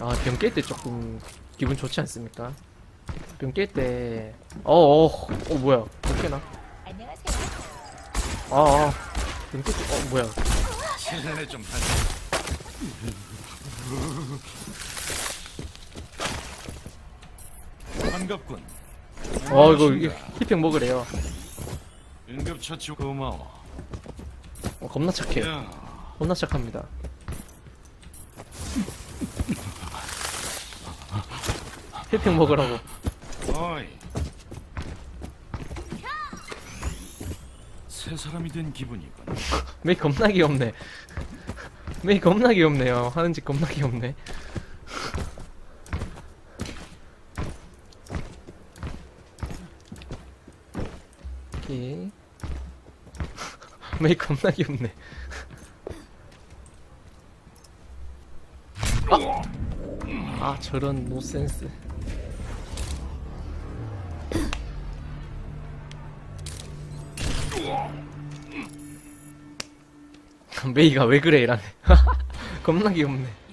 아, 병 깰 때 조금 기분 좋지 않습니까? 병 깰 때, 어, 어, 어, 뭐야. 못 깨나? 아, 아. 병 깰 때, 어, 뭐야. 실례네 좀 하지. 반갑군. 어, 이거, 이거 힐팩 먹으래요. 응급처치 고마워. 어, 겁나 착해요. 야, 겁나 착합니다. 힐팩 먹으라고. 어이. 새 사람이 된 기분이군. 메이 겁나 귀엽네. 메이 겁나 귀엽네요. 하는 짓 겁나 귀엽네. 오케이. 메이 겁나 귀엽네. 아! 아 저런 노센스. 메이가 왜 그래 이라네. 겁나 귀엽네.